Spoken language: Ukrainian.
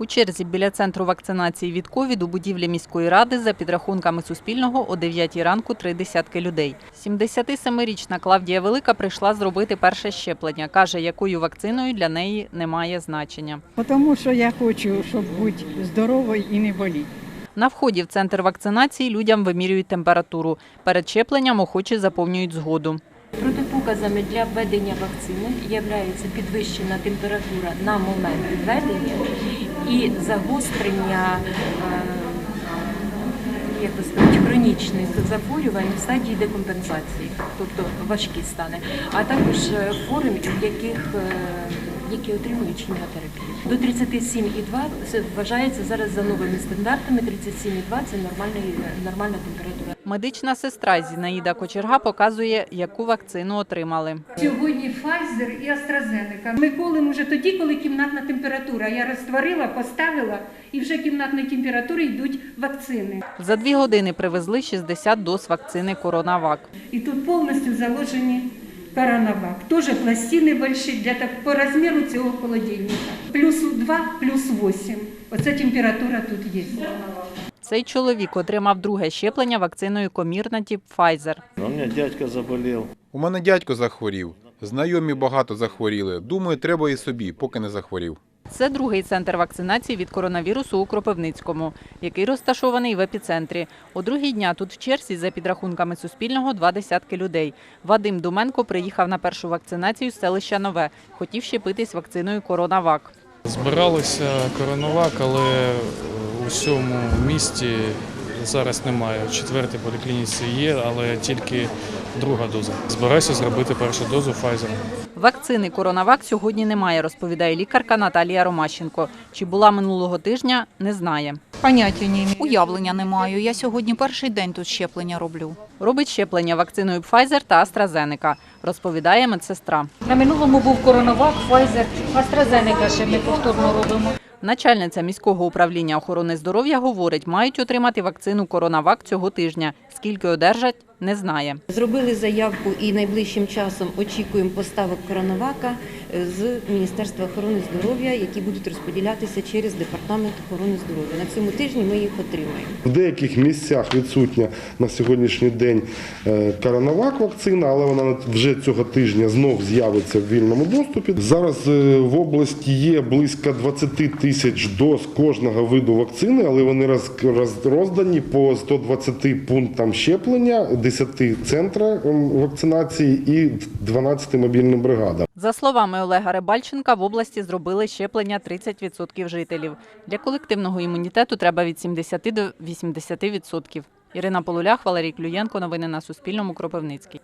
У черзі біля центру вакцинації від ковід у будівлі міської ради за підрахунками Суспільного о 9 ранку три десятки людей. 77-річна Клавдія Велика прийшла зробити перше щеплення. Каже, якою вакциною для неї немає значення. Тому що я хочу, щоб бути здоровою і не боліти. На вході в центр вакцинації людям вимірюють температуру. Перед щепленням охочі заповнюють згоду. Протипоказами для введення вакцини є підвищена температура на момент введення і загострення е, як сказати, хронічних захворювань в стадії декомпенсації, тобто важкі стани, а також е, форм, в яких е, які отримують хіміотерапію. До 37,2 це вважається зараз за новими стандартами. 37,2 це нормальний, нормальна температура. Медична сестра Зінаїда Кочерга показує, яку вакцину отримали. Сьогодні Pfizer і AstraZeneca. Ми колимо вже тоді, коли кімнатна температура. Я розтворила, поставила, і вже кімнатної температури йдуть вакцини. За дві години привезли 60 доз вакцини Коронавак. І тут повністю заложені коронавак. Тоже пластини большие, для так по розміру цього холодильника. Плюс 2, плюс 8. Оце температура тут є. Цей чоловік отримав друге щеплення вакциною Комірнаті Pfizer. У мене дядько заболів. У мене дядько захворів. Знайомі багато захворіли. Думаю, треба і собі, поки не захворів. Це другий центр вакцинації від коронавірусу у Кропивницькому, який розташований в епіцентрі. У другі дня тут в черзі, за підрахунками Суспільного, два десятки людей. Вадим Думенко приїхав на першу вакцинацію з селища Нове. Хотів щепитись вакциною Коронавак. Збиралися коронавак, але у всьому місті зараз немає. В четвертій поліклініці є, але тільки друга доза. Збираюся зробити першу дозу Pfizer. Вакцини Коронавак сьогодні немає, розповідає лікарка Наталія Ромащенко. Чи була минулого тижня, не знає. Поняття не маю. Уявлення не маю. Я сьогодні перший день тут щеплення роблю. Робить щеплення вакциною Pfizer та AstraZeneca, розповідає медсестра. На минулому був коронавак, Pfizer, AstraZeneca ще ми повторно робимо. Начальниця міського управління охорони здоров'я говорить, мають отримати вакцину Коронавак цього тижня. Скільки одержать, не знає. Зробили заявку і найближчим часом очікуємо поставок коронавака е, з Міністерства охорони здоров'я, які будуть розподілятися через департамент охорони здоров'я. На цьому тижні ми їх отримаємо. В деяких місцях відсутня на сьогоднішній день е, коронавак вакцина, але вона вже цього тижня знов з'явиться в вільному доступі. Зараз е, в області є близько 20 тисяч доз кожного виду вакцини, але вони роз- роз- роздані по 120 пунктам щеплення, 10 центрах ем, вакцинації і 12 мобільним бригадам. За словами Олега Рибальченка, в області зробили щеплення 30% жителів. Для колективного імунітету треба від 70 до 80%. Ірина Полулях, Валерій Клюєнко. Новини на Суспільному. Кропивницький.